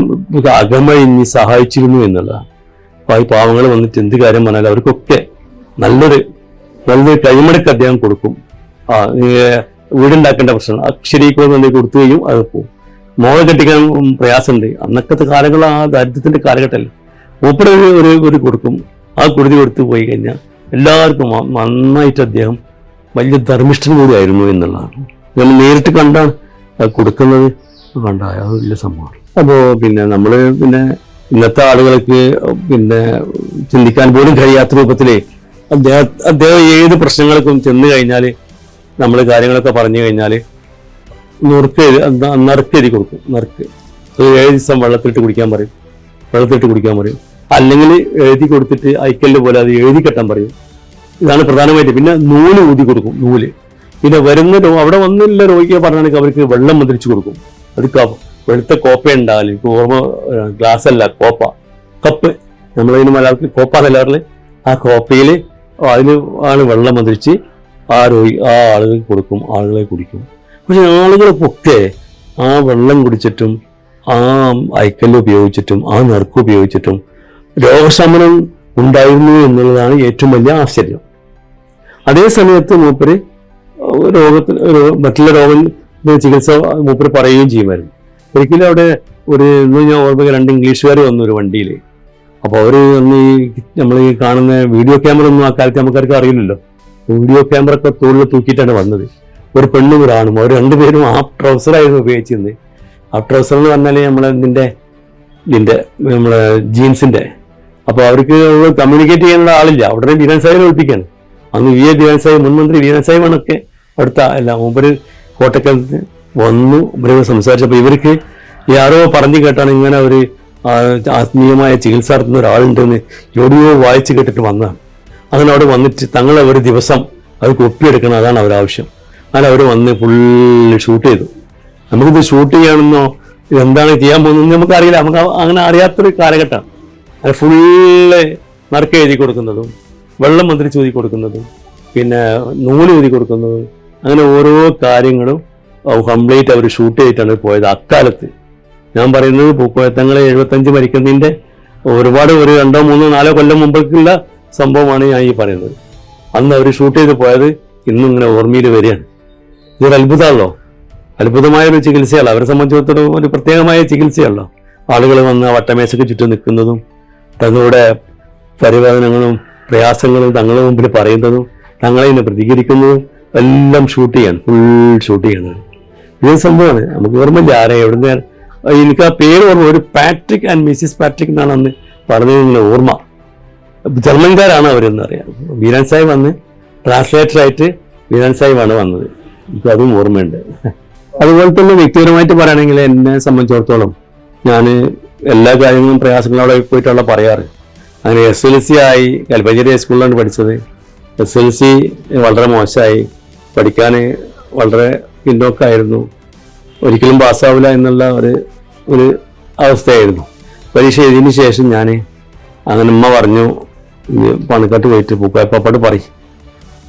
അകമഴി ഇനി സഹായിച്ചിരുന്നു എന്നുള്ളതാണ്. അപ്പൊ ഈ പാവങ്ങൾ വന്നിട്ട് എന്ത് കാര്യം പറഞ്ഞാലും അവർക്കൊക്കെ നല്ലൊരു നല്ലൊരു കഴിമടുക്ക് അദ്ദേഹം കൊടുക്കും. ആ വീടുണ്ടാക്കേണ്ട പ്രശ്നം. അക്ഷരീക്കോ എന്തെങ്കിലും കൊടുത്തു കഴിയും അത് പോകും മോളെ കെട്ടിക്കാൻ പ്രയാസമുണ്ട്. അന്നക്കത്തെ കാലങ്ങൾ ആ ദാരിദ്ര്യത്തിന്റെ കാലഘട്ടമല്ലേ മൂപ്പര ഒരു ഒരു കൊടുക്കും. ആ കുടുതി കൊടുത്തു പോയി കഴിഞ്ഞാൽ എല്ലാവർക്കും നന്നായിട്ട് അദ്ദേഹം വലിയ ധർമ്മിഷ്ഠൻ കൂടിയായിരുന്നു എന്നുള്ളതാണ്. നമ്മൾ നേരിട്ട് കണ്ടാണ് കൊടുക്കുന്നത്. കണ്ട അത് വലിയ സംഭവമാണ് അപ്പോൾ പിന്നെ നമ്മൾ പിന്നെ ഇന്നത്തെ ആളുകൾക്ക് പിന്നെ ചിന്തിക്കാൻ പോലും കഴിയാത്ത രൂപത്തിൽ അദ്ദേഹം അദ്ദേഹം ഏത് പ്രശ്നങ്ങൾക്കും ചെന്ന് കഴിഞ്ഞാൽ നമ്മൾ കാര്യങ്ങളൊക്കെ പറഞ്ഞു കഴിഞ്ഞാൽ നുറുക്ക് നറുക്ക് എഴുതി കൊടുക്കും നറുക്ക്. അത് ഏഴ് ദിവസം വെള്ളത്തിലിട്ട് കുടിക്കാൻ പറയും വെള്ളത്തിലിട്ട് കുടിക്കാൻ പറയും. അല്ലെങ്കിൽ എഴുതി കൊടുത്തിട്ട് അയക്കൽ പോലെ അത് എഴുതി കെട്ടാൻ പറയും. ഇതാണ് പ്രധാനമായിട്ട്. പിന്നെ നൂൽ ഊതി കൊടുക്കും നൂൽ. പിന്നെ വരുന്ന അവിടെ വന്നില്ല രോഗിയെ പറഞ്ഞാണെങ്കിൽ അവർക്ക് വെള്ളം മുദ്രിച്ചു കൊടുക്കും. അത് വെളുത്ത കോപ്പ ഉണ്ടാവില്ല എനിക്ക് ഓർമ്മ ഗ്ലാസ് അല്ല കോപ്പ. കപ്പ്. നമ്മളതിന് മലയാളത്തിൽ കോപ്പ എന്നല്ലാറിൽ ആ കോപ്പയിൽ അതിന് ആണ് വെള്ളം മന്ത്രിച്ച് ആ രോഗി ആ ആളുകൾക്ക് കൊടുക്കും ആളുകളെ കുടിക്കും. പക്ഷെ ആളുകളൊക്കെ ആ വെള്ളം കുടിച്ചിട്ടും ആ ഐക്കല്ല് ഉപയോഗിച്ചിട്ടും ആ നറുക്ക് ഉപയോഗിച്ചിട്ടും രോഗശമനം ഉണ്ടായിരുന്നു എന്നുള്ളതാണ് ഏറ്റവും വലിയ ആശ്ചര്യം. അതേ സമയത്ത് മൂപ്പര് രോഗത്തിന് മറ്റുള്ള രോഗം ചികിത്സ മൂപ്പര് പറയുകയും ചെയ്യുമായിരുന്നു. ഒരിക്കലും അവിടെ ഒരു ഇന്ന് ഞാൻ ഓർമ്മ രണ്ട് ഇംഗ്ലീഷുകാർ വന്നു ഒരു വണ്ടിയിൽ അപ്പോൾ അവർ ഒന്ന് ഈ നമ്മൾ ഈ കാണുന്ന വീഡിയോ ക്യാമറ ഒന്നും ആ കാലത്ത് നമുക്കാർക്കും അറിയില്ലല്ലോ. വീഡിയോ ക്യാമറ ഒക്കെ തോളിൽ തൂക്കിയിട്ടാണ് വന്നത്. ഒരു പെണ്ണും ഒരു ആണും. അവർ രണ്ടുപേരും ആ ട്രൗസറായിരുന്നു ഉപയോഗിച്ചിരുന്നത്. ആ ട്രൗസർ എന്ന് പറഞ്ഞാൽ നമ്മളെ ഇതിന്റെ ഇതിന്റെ നമ്മളെ ജീൻസിന്റെ അപ്പോൾ അവർക്ക് കമ്മ്യൂണിക്കേറ്റ് ചെയ്യാനുള്ള ആളില്ല. ഉടനെ ബീരൻ സാഹിബിനെ ഒഴിപ്പിക്കാണ് അന്ന് വി എ ബീരൻ സാഹിബ് മുൻമന്ത്രി ബീരൻ സാഹിബാണൊക്കെ അടുത്ത അല്ല മൂപ്പര് കോട്ടക്കൽ വന്നു. ഇവരെ സംസാരിച്ചപ്പോൾ ഇവർക്ക് ഈ ആരോ പറഞ്ഞു കേട്ടാണ് ഇങ്ങനെ ഒരു ആത്മീയമായ ചികിത്സ നടത്തുന്ന ഒരാളുണ്ടെന്ന് എവിടെയോ വായിച്ചു കേട്ടിട്ട് വന്നതാണ്. അങ്ങനെ അവിടെ വന്നിട്ട് തങ്ങളെ ഒരു ദിവസം അത് കൊപ്പിയെടുക്കണം അതാണ് അവരാവശ്യം അങ്ങനെ അവർ വന്ന് ഫുള്ള് ഷൂട്ട് ചെയ്തു. നമുക്കിത് ഷൂട്ട് ചെയ്യണമെന്നോ ഇതെന്താണ് ചെയ്യാൻ പോകുന്നത് നമുക്കറിയില്ല. നമുക്ക് അങ്ങനെ അറിയാത്തൊരു കാലഘട്ടമാണ്. അത് ഫുള്ള് നറുക്ക് എഴുതി കൊടുക്കുന്നതും വെള്ളം മന്ത്രിച്ച് ഊതി കൊടുക്കുന്നതും പിന്നെ നൂൽ ഊതി കൊടുക്കുന്നതും അങ്ങനെ ഓരോ കാര്യങ്ങളും കംപ്ലീറ്റ് അവർ ഷൂട്ട് ചെയ്തിട്ടാണ് പോയത് അക്കാലത്ത്. ഞാൻ പറയുന്നത് പൂക്കോയത്തങ്ങളെ എഴുപത്തഞ്ച് മരിക്കുന്നതിന്റെ ഒരുപാട് ഒരു രണ്ടോ മൂന്നോ നാലോ കൊല്ലം മുമ്പേക്കുള്ള സംഭവമാണ് ഞാൻ ഈ പറയുന്നത്. അന്ന് അവർ ഷൂട്ട് ചെയ്ത് പോയത് ഇന്നും ഇങ്ങനെ ഓർമ്മയിൽ വരികയാണ്. ഇതൊരു അത്ഭുതമാണല്ലോ. അത്ഭുതമായ ഒരു ചികിത്സയല്ല അവരെ സംബന്ധിച്ചിടത്തോളം ഒരു പ്രത്യേകമായ ചികിത്സയല്ലോ ആളുകൾ വന്ന് വട്ടമേശയ്ക്ക് ചുറ്റും നിൽക്കുന്നതും തങ്ങളുടെ പരിവേദനങ്ങളും പ്രയാസങ്ങളും തങ്ങളുടെ മുമ്പിൽ പറയുന്നതും തങ്ങളെ ഇന്ന് പ്രതികരിക്കുന്നതും എല്ലാം ഷൂട്ട് ചെയ്യാണ്. ഫുൾ ഷൂട്ട് ചെയ്യുന്നത് ഇത് സംഭവമാണ്. നമുക്ക് ഓർമ്മയില്ല ആരെ എവിടുന്ന് എനിക്ക് ആ പേര് ഓർമ്മ ഒരു പാട്രിക് ആൻഡ് മിസ്സിസ് പാട്രിക് എന്നാണ് അന്ന് പറഞ്ഞതിങ്ങനെ ഓർമ്മ. ജർമ്മൻകാരാണ് അവരെന്ന് അറിയാം. വീരാൻ സാഹിബ് വന്ന് ട്രാൻസ്ലേറ്റർ ആയിട്ട് വീരാൻ സാഹിബാണ് വന്നത്. എനിക്ക് അതും ഓർമ്മയുണ്ട്. അതുപോലെ തന്നെ വ്യക്തിപരമായിട്ട് പറയുകയാണെങ്കിൽ എന്നെ സംബന്ധിച്ചിടത്തോളം ഞാൻ എല്ലാ കാര്യങ്ങളും പ്രയാസങ്ങളും അവിടെ പോയിട്ടുള്ള പറയാറ്. അങ്ങനെ എസ് എൽ സി ആയി കൽപ്പഞ്ചേരി ഹൈസ്കൂളിലാണ് പഠിച്ചത്. എസ് എൽ സി വളരെ മോശമായി. പഠിക്കാൻ വളരെ പിന്നോക്കമായിരുന്നു ഒരിക്കലും പാസ്സാവില്ല എന്നുള്ള ഒരു ഒരു അവസ്ഥയായിരുന്നു. പരീക്ഷ എഴുതിയതിന് ശേഷം ഞാൻ അങ്ങനെ ഉമ്മ പറഞ്ഞു "ഇനി പണിക്കാട്ട് പോയിട്ട് പൂക്കാപ്പാപ്പാട് പറയും.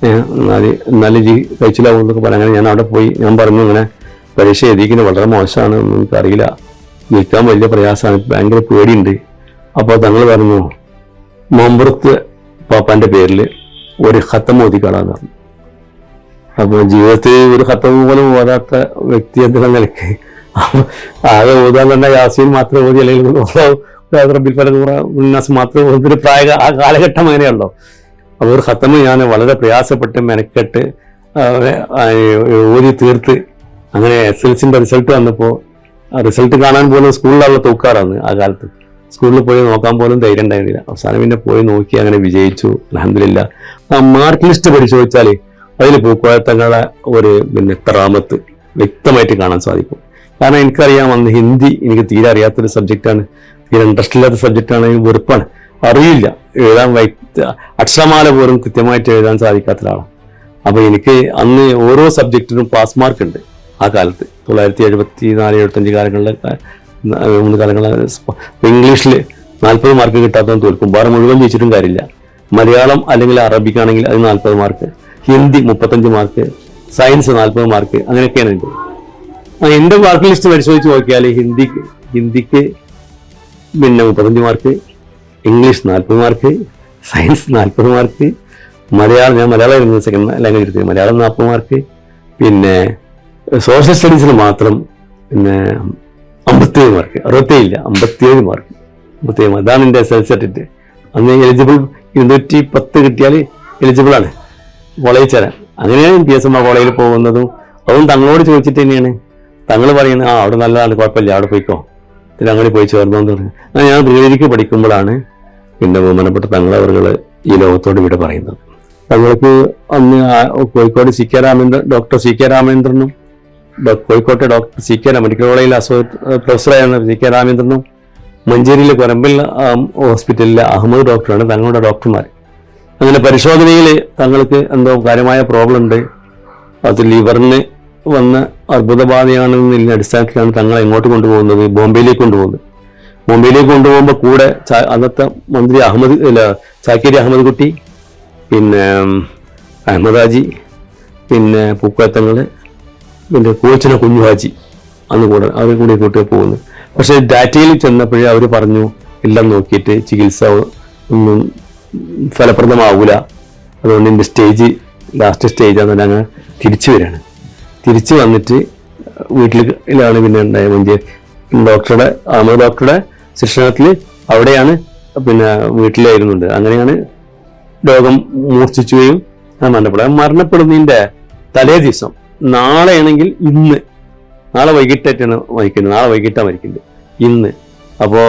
എന്നാൽ എന്നാലും രീതി കഴിച്ചിലാവും എന്നൊക്കെ പറഞ്ഞു അങ്ങനെ ഞാൻ അവിടെ പോയി ഞാൻ പറഞ്ഞു ഇങ്ങനെ പരീക്ഷ എഴുതിക്കുന്നത് വളരെ മോശമാണ് എനിക്കറിയില്ല നിൽക്കാൻ വലിയ പ്രയാസമാണ് ഭയങ്കര പേടിയുണ്ട്. അപ്പോൾ തങ്ങൾ പറഞ്ഞു മമ്പുറത്ത് പാപ്പാന്റെ പേരിൽ ഒരു ഹത്തം ഓതിക്കാളാന്ന് പറഞ്ഞു. അപ്പോൾ ജീവിതത്തിൽ ഒരു ഹത്തം പോലും ഓതാത്ത വ്യക്തി എന്നുള്ള നിലയ്ക്ക് ആകെ ഓതാൻ തന്നെ യാസീൻ മാത്രം ഓതി അല്ലെങ്കിൽ ഉന്നാസ് മാത്രം ഓതിയൊരു പ്രായ ആ കാലഘട്ടം അങ്ങനെയുള്ളൂ അപ്പോൾ ഒരു ഹത്തമ് ഞാൻ വളരെ പ്രയാസപ്പെട്ട് മെനക്കെട്ട് ഓതി തീർത്ത് അങ്ങനെ എസ് എൽ സിന്റെ റിസൾട്ട് വന്നപ്പോൾ റിസൾട്ട് കാണാൻ പോലും സ്കൂളിലുള്ള തൂക്കാറാണ് ആ കാലത്ത്. സ്കൂളിൽ പോയി നോക്കാൻ പോലും ധൈര്യം ഉണ്ടായിരുന്നില്ല. അവസാനം പിന്നെ പോയി നോക്കി അങ്ങനെ വിജയിച്ചു. അലഹമില്ല മാർക്ക് ലിസ്റ്റ് പരിശോധിച്ചാൽ അതിൽ പൂക്കോഴത്തങ്ങളെ ഒരു പിന്നെ തറാമത്ത് വ്യക്തമായിട്ട് കാണാൻ സാധിക്കും. കാരണം എനിക്കറിയാം അന്ന് ഹിന്ദി എനിക്ക് തീരെ അറിയാത്തൊരു സബ്ജക്റ്റാണ് തീരെ ഇൻട്രസ്റ്റ് ഇല്ലാത്ത സബ്ജക്റ്റാണ് വെറുപ്പാണ്. അറിയില്ല. എഴുതാൻ വൈ അക്ഷരമാല പോലും കൃത്യമായിട്ട് എഴുതാൻ സാധിക്കാത്ത ഒരാളാണ് അപ്പോൾ എനിക്ക് അന്ന് ഓരോ സബ്ജക്റ്റിനും പാസ് മാർക്ക് ഉണ്ട് ആ കാലത്ത്. തൊള്ളായിരത്തി എഴുപത്തി നാല് എഴുപത്തഞ്ച് കാലങ്ങളിലെ മൂന്ന് കാലങ്ങളിൽ ഇംഗ്ലീഷിൽ നാൽപ്പത് മാർക്ക് കിട്ടാത്തവൻ തോൽക്കും. വേറെ മുഴുവൻ ജയിച്ചിട്ടും കാര്യമില്ല. മലയാളം അല്ലെങ്കിൽ അറബിക്കാണെങ്കിൽ അത് നാൽപ്പത് മാർക്ക് ഹിന്ദി മുപ്പത്തഞ്ച് മാർക്ക് സയൻസ് നാൽപ്പത് മാർക്ക് അങ്ങനെയൊക്കെയാണ് എന്റെ. ആ, എന്റെ മാർക്ക് ലിസ്റ്റ് പരിശോധിച്ച് നോക്കിയാൽ ഹിന്ദിക്ക് ഹിന്ദിക്ക് പിന്നെ മുപ്പത്തഞ്ച് മാർക്ക് ഇംഗ്ലീഷ് നാൽപ്പത് മാർക്ക് സയൻസ് നാൽപ്പത് മാർക്ക് മലയാളം ഞാൻ മലയാളമായിരുന്നു സെക്കൻഡ് ലാംഗ്വേജ് എടുത്തത്. മലയാളം നാൽപ്പത് മാർക്ക് പിന്നെ സോഷ്യൽ സ്റ്റഡീസിന് മാത്രം പിന്നെ അമ്പത്തിയേഴ് മാർക്ക്. അറുപത്തേഴില്ല അമ്പത്തിയേഴ് മാർക്ക്. അമ്പത്തിയേഴ് മാർക്ക്. അതാണ് എന്റെ എസ് സർട്ടിഫിക്കറ്റ് അന്ന് എലിജിബിൾ ഇരുന്നൂറ്റി പത്ത് കിട്ടിയാൽ എലിജിബിൾ ആണ്. കോളേജിൽ ചേരാൻ അങ്ങനെയാണ് പി എസ് എം കോളേജിൽ പോകുന്നതും അതും തങ്ങളോട് ചോദിച്ചിട്ട് തന്നെയാണ്. തങ്ങൾ പറയുന്നത് ആ അവിടെ നല്ലതാണ് കുഴപ്പമില്ല അവിടെ പോയിക്കോ. പിന്നെ അങ്ങനെ പോയി ചേർന്നോന്ന് പറഞ്ഞു. അങ്ങനെ ഞാൻ ഡിഗ്രിക്ക് പഠിക്കുമ്പോഴാണ് പിന്നെ ബഹുമാനപ്പെട്ട തങ്ങളവറുകൾ ഈ ലോകത്തോട് ഇവിടെ പറയുന്നത്. തങ്ങൾക്ക് അന്ന് Kozhikode C K Ramendran doctor C K രാമേന്ദ്രനും കോഴിക്കോട്ടെ ഡോക്ടർ സി കെ മെഡിക്കൽ കോളേജിൽ അസോ പ്രൊഫസറായിരുന്ന സി കെ രാമേന്ദ്രനും മഞ്ചേരിയിലെ കൊരമ്പിൽ ഹോസ്പിറ്റലിലെ അഹമ്മദ് ഡോക്ടറാണ് തങ്ങളുടെ ഡോക്ടർമാർ. അങ്ങനെ പരിശോധനയിൽ തങ്ങൾക്ക് എന്തോ കാര്യമായ പ്രോബ്ലം ഉണ്ട്. അത് ലിവറിന് വന്ന അർബുദബാധയാണെന്നതിന്റെ അടിസ്ഥാനത്തിലാണ് തങ്ങളെ എങ്ങോട്ട് കൊണ്ടുപോകുന്നത് ബോംബെയിലേക്ക് കൊണ്ടുപോകുന്നത്. ബോംബെയിലേക്ക് കൊണ്ടുപോകുമ്പോൾ കൂടെ അന്നത്തെ മന്ത്രി അഹമ്മദ് അല്ല ചാക്കേരി അഹമ്മദ് കുട്ടി പിന്നെ അഹമ്മദാജി പിന്നെ പൂക്കാത്തങ്ങൾ പിന്നെ കോച്ചിന കുഞ്ഞു ഹാജി അന്ന് കൂടെ അവർ കൂടി കൂട്ടി പോകുന്നു. പക്ഷേ ഡാറ്റയിൽ ചെന്നപ്പോഴേ അവർ പറഞ്ഞു എല്ലാം നോക്കിയിട്ട് ചികിത്സ ഒന്നും ഫലപ്രദമാവൂല. അതുകൊണ്ട് എന്റെ സ്റ്റേജ് ലാസ്റ്റ് സ്റ്റേജ് ആണെന്ന് അങ്ങ് തിരിച്ചു വരികയാണ് തിരിച്ചു വന്നിട്ട് വീട്ടിലാണ് പിന്നെ ഉണ്ടായത് മഞ്ചേരി. ഡോക്ടറുടെ ആമ ഡോക്ടറുടെ ശിക്ഷണത്തിൽ അവിടെയാണ് പിന്നെ വീട്ടിലായിരുന്നുണ്ട് അങ്ങനെയാണ് രോഗം മൂർച്ഛിച്ചുകയും ഞാൻ മരണപ്പെടുക മരണപ്പെടുന്നതിന്റെ തലേ ദിവസം നാളെയാണെങ്കിൽ ഇന്ന്. നാളെ വൈകിട്ടായിട്ടാണ് മരിക്കുന്നത്. നാളെ വൈകിട്ടാണ് മരിക്കുന്നത്. ഇന്ന്. അപ്പോൾ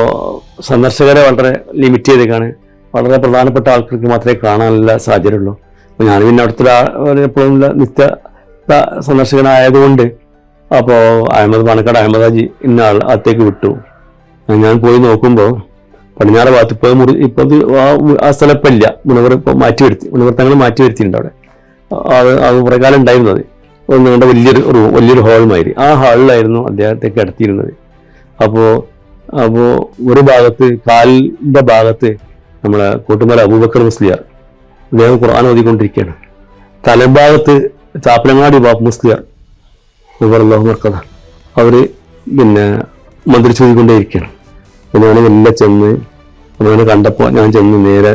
സന്ദർശകരെ വളരെ ലിമിറ്റ് ചെയ്തേക്കാണ് വളരെ പ്രധാനപ്പെട്ട ആൾക്കാർക്ക് മാത്രമേ കാണാനുള്ള സാഹചര്യമുള്ളൂ. അപ്പോൾ ഞാൻ പിന്നെ അവിടുത്തെ എപ്പോഴും നിത്യ സന്ദർശകനായതുകൊണ്ട് അപ്പോൾ അഹമ്മദ് പാണക്കാട് അഹമ്മദാജി ഇന്ന ആൾ അകത്തേക്ക് വിട്ടു. ഞാൻ പോയി നോക്കുമ്പോൾ പടിഞ്ഞാറ് ഭാഗത്ത് ഇപ്പോൾ മുറി ഇപ്പോൾ ആ- സ്ഥലം ഇപ്പം ഇല്ല മുനവർ ഇപ്പോൾ മാറ്റി വരുത്തി മുനവർ തങ്ങൾ മാറ്റി വരുത്തിയിട്ടുണ്ട് അവിടെ. അത് അത് കുറേ കാലം ഉണ്ടായിരുന്നത്. കണ്ട വലിയൊരു റൂം വലിയൊരു മാതിരി. ആ ഹാളിലായിരുന്നു അദ്ദേഹത്തെ കിടത്തിയിരുന്നത്. അപ്പോൾ അപ്പോൾ ഒരു ഭാഗത്ത് കാലിന്റെ ഭാഗത്ത് നമ്മളെ കൂട്ടുമല അബൂബക്കർ മുസ്ലിയാർ. അദ്ദേഹം ഖുർആൻ ഓതിക്കൊണ്ടിരിക്കുകയാണ്. തലഭാഗത്ത് ചാപ്പനങ്ങാടി ബാബ് മുസ്ലിയാർ. അള്ളാഹു മർക്കഥ അവർ പിന്നെ മന്ത്രിച്ചു കൊണ്ടേയിരിക്കുകയാണ് അപ്പോൾ ഞാൻ മെല്ലെ ചെന്ന് അവനെ കണ്ടപ്പോൾ ഞാൻ ചെന്ന് നേരെ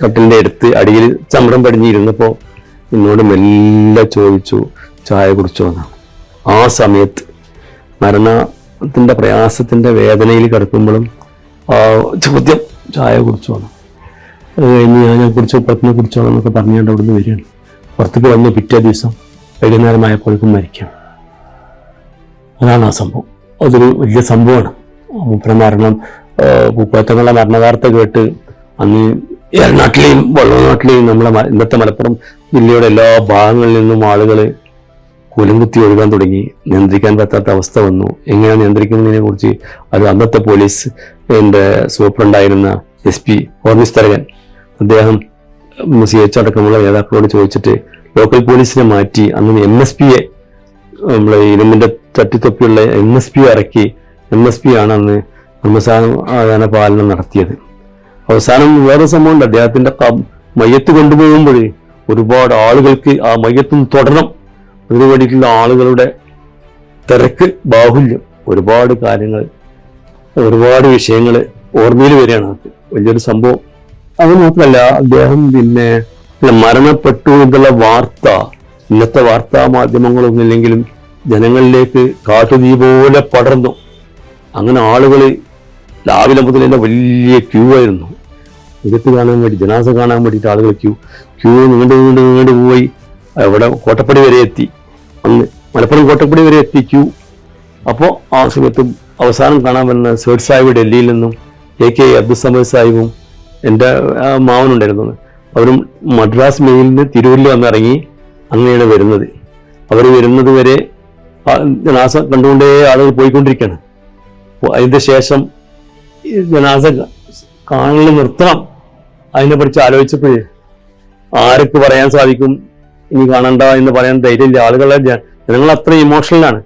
കട്ടിലിന്റെ അടുത്ത് അടിയിൽ ചമ്രം പടിഞ്ഞിരുന്നപ്പോൾ എന്നോട് മെല്ലെ ചോദിച്ചു ചായ കുടിച്ചോ എന്നാണ് ആ സമയത്ത് മരണത്തിന്റെ പ്രയാസത്തിന്റെ വേദനയിൽ കിടക്കുമ്പോഴും ചോദ്യം ചായ കുടിച്ചു എന്ന്? അത് കഴിഞ്ഞ് ഞാൻ കുറിച്ച് പുറത്തുനിന്ന് കുടിച്ചോ എന്നൊക്കെ പറഞ്ഞുകൊണ്ട് അവിടുന്ന് വരികയാണ്. പുറത്തേക്ക് വന്ന് പിറ്റേ ദിവസം വൈകുന്നേരമായപ്പോഴേക്കും മരിക്കാം. അതാണ് ആ സംഭവം. അതൊരു വലിയ സംഭവമാണ്. മൂപ്പര മരണം പൂക്കോത്തങ്ങളുടെ മരണവാർത്ത കേട്ട് അന്ന് എറണാട്ടിലെയും വള്ളനാട്ടിലെയും നമ്മളെ ഇന്നത്തെ മലപ്പുറം ജില്ലയുടെ എല്ലാ ഭാഗങ്ങളിൽ നിന്നും ആളുകൾ കുലംകുത്തി ഒഴുകാൻ തുടങ്ങി. നിയന്ത്രിക്കാൻ പറ്റാത്ത അവസ്ഥ വന്നു. എങ്ങനെ നിയന്ത്രിക്കുന്നതിനെ കുറിച്ച്? അത് അന്നത്തെ പോലീസ് എന്റെ സൂപ്രണ്ടായിരുന്ന എസ് പി ഓർമിസ് തരകൻ അദ്ദേഹം സി എച്ച് അടക്കമുള്ള നേതാക്കളോട് ചോദിച്ചിട്ട് ലോക്കൽ പോലീസിനെ മാറ്റി അന്ന് എം എസ് പിയെ നമ്മളെ ഇരുമ്പിന്റെ തട്ടിത്തൊപ്പിയുള്ള എം എസ് പി ഇറക്കി എം എസ് പി ആണ് അന്ന് ക്രമസമാധാന പാലനം നടത്തിയത്. അവസാനം വേറെ സംഭവമുണ്ട് അദ്ദേഹത്തിന്റെ മയ്യത്ത് കൊണ്ടുപോകുമ്പോൾ ഒരുപാട് ആളുകൾക്ക് ആ മയ്യത്തും തുടരണം. അതിനു വേണ്ടിയിട്ടുള്ള ആളുകളുടെ തിരക്ക് ബാഹുല്യം ഒരുപാട് കാര്യങ്ങൾ ഒരുപാട് വിഷയങ്ങൾ ഓർമ്മയിൽ വരികയാണ്. വലിയൊരു സംഭവം. അത് മാത്രമല്ല അദ്ദേഹം പിന്നെ മരണപ്പെട്ടു എന്നുള്ള വാർത്ത ഇന്നത്തെ വാർത്താ മാധ്യമങ്ങളൊന്നും ഇല്ലെങ്കിലും ജനങ്ങളിലേക്ക് കാട്ടുതീ പോലെ പടർന്നു. അങ്ങനെ ആളുകൾ രാവിലെ മുതൽ തന്നെ വലിയ ക്യൂ ആയിരുന്നു. ഇതൊക്കെ കാണാൻ വേണ്ടി ജനാസ കാണാൻ വേണ്ടിയിട്ട് ആളുകൾ ക്യൂ ക്യൂ നീണ്ടു നീണ്ടു നീണ്ടു പോയി അവിടെ കോട്ടപ്പടി വരെ എത്തി. അന്ന് മലപ്പുറം കോട്ടപ്പടി വരെ എത്തി ക്യൂ അപ്പോൾ ആ സമയത്തും അവസാനം കാണാൻ വരുന്ന സേഡ് സാഹിബ് ഡൽഹിയിൽ നിന്നും എ കെ അബ്ദുസമദ് സാഹിബും എന്റെ മാവനുണ്ടായിരുന്നു. അവരും മദ്രാസ് മെയിലിൽ നിന്ന് തിരൂരിൽ വന്ന് ഇറങ്ങി അങ്ങനെയാണ് വരുന്നത്. അവർ വരുന്നത് വരെ ജനാസ കണ്ടുകൊണ്ടേ ആളുകൾ പോയിക്കൊണ്ടിരിക്കുകയാണ്. അതിന്റെ ശേഷം ജനാസ കാണൽ നിർത്തണം. അതിനെക്കുറിച്ച് ആലോചിച്ചപ്പോഴേ ആർക്ക് പറയാൻ സാധിക്കും ഇനി കാണണ്ട എന്ന് പറയാൻ ധൈര്യമില്ല. ആളുകളെ ജനങ്ങൾ അത്ര ഇമോഷണലാണ്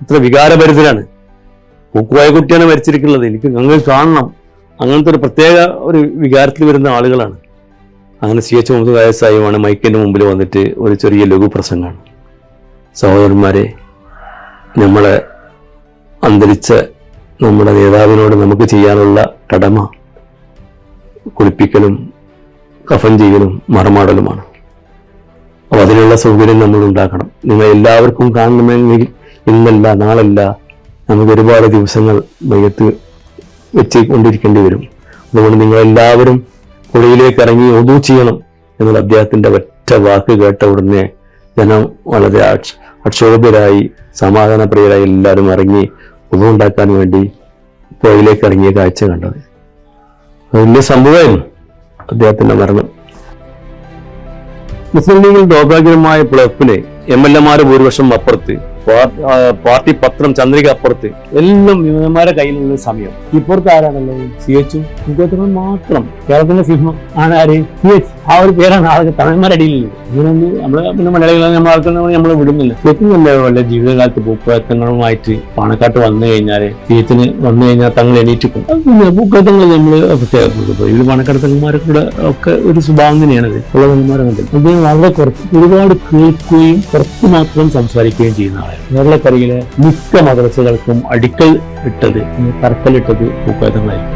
അത്ര വികാരഭരിതരാണ്. പൂക്കുവായ കുട്ടിയാണ് മരിച്ചിരിക്കുന്നത്. എനിക്ക് അങ്ങനെ കാണണം. അങ്ങനത്തെ ഒരു പ്രത്യേക ഒരു വികാരത്തിൽ വരുന്ന ആളുകളാണ്. അങ്ങനെ സി എച്ച് മുഹമ്മദ് വയസ്സായുമാണ് മൈക്കിന്റെ മുമ്പിൽ വന്നിട്ട് ഒരു ചെറിയ ലഘു പ്രസംഗമാണ്. സഹോദരന്മാരെ നമ്മളെ അന്തരിച്ച നമ്മുടെ നേതാവിനോട് നമുക്ക് ചെയ്യാനുള്ള കടമ കുളിപ്പിക്കലും കഫൻ ചെയ്യലും മറമാടലുമാണ്. അപ്പോൾ അതിനുള്ള സൗകര്യം നമ്മൾ ഉണ്ടാക്കണം. നിങ്ങൾ എല്ലാവർക്കും കാണണമെങ്കിൽ ഇന്നല്ല നാളല്ല. നമുക്ക് ഒരുപാട് ദിവസങ്ങൾ മയ്യത്ത് വെച്ച് കൊണ്ടിരിക്കേണ്ടി വരും. അതുകൊണ്ട് നിങ്ങൾ എല്ലാവരും പുഴയിലേക്ക് ഇറങ്ങി ഒതു ചെയ്യണം എന്നുള്ള അദ്ദേഹത്തിന്റെ ഒറ്റ വാക്ക് കേട്ട ഉടനെ ജനം വളരെ അക്ഷോഭരായി സമാധാനപ്രിയരായി എല്ലാവരും ഇറങ്ങി ഉണ്ടാക്കാൻ വേണ്ടി പുഴയിലേക്ക് ഇറങ്ങിയ കാഴ്ച കണ്ടത്. വലിയ സംഭവമായിരുന്നു അദ്ദേഹത്തിന്റെ മരണം. മുസ്ലിം ലീഗിൽ ദൗഭാഗ്യമായ പ്ലഫിലെ എം എൽ എമാര് ഭൂരിപക്ഷം അപ്പുറത്ത്. പാർട്ടി പത്രം ചന്ദ്രിക അപ്പുറത്ത്. എല്ലാം വിമതന്മാരെ കയ്യിലുള്ള സമയം. ഇപ്പുറത്ത് ആരാണല്ലോ? സി എച്ചും മുഖത്തുകൾ മാത്രം. കേരളത്തിന്റെ സിംഹം ആണ് ആര്? C H. ആ ഒരു പേരാണ് ആൾക്ക് തമിഴന്മാരുടെ അടിയിലുള്ളത് അങ്ങനെയൊന്നും നമ്മൾ പിന്നെ മലയാളികളെ നമ്മൾ ആൾക്കാരെ നമ്മൾ വിടുന്നില്ല. നല്ല വല്ല ജീവിതകാലത്ത് പൂക്കോയത്തങ്ങളുമായിട്ട് പാണക്കാട്ട് വന്നു കഴിഞ്ഞാൽ സി എച്ചിന് വന്നു കഴിഞ്ഞാൽ തങ്ങൾ എണീറ്റ് പോകും നമ്മൾ പിന്നെ പൂക്കോയത്തങ്ങൾ നമ്മൾ തങ്ങന്മാരെ കൂടെ ഒക്കെ ഒരു സ്വഭാവം തന്നെയാണ് ഉള്ള തങ്ങന്മാരെ വളരെ കുറച്ച് ഒരുപാട് കേൾക്കുകയും കുറച്ച് മാത്രം സംസാരിക്കുകയും ചെയ്യുന്ന ആളാണ്. കേരളക്കരയിലെ മിക്ക മദ്രസകൾക്കും അടിക്കൽ ഇട്ടത് തറക്കലിട്ടത് പൂക്കോയത്തങ്ങളായിരിക്കും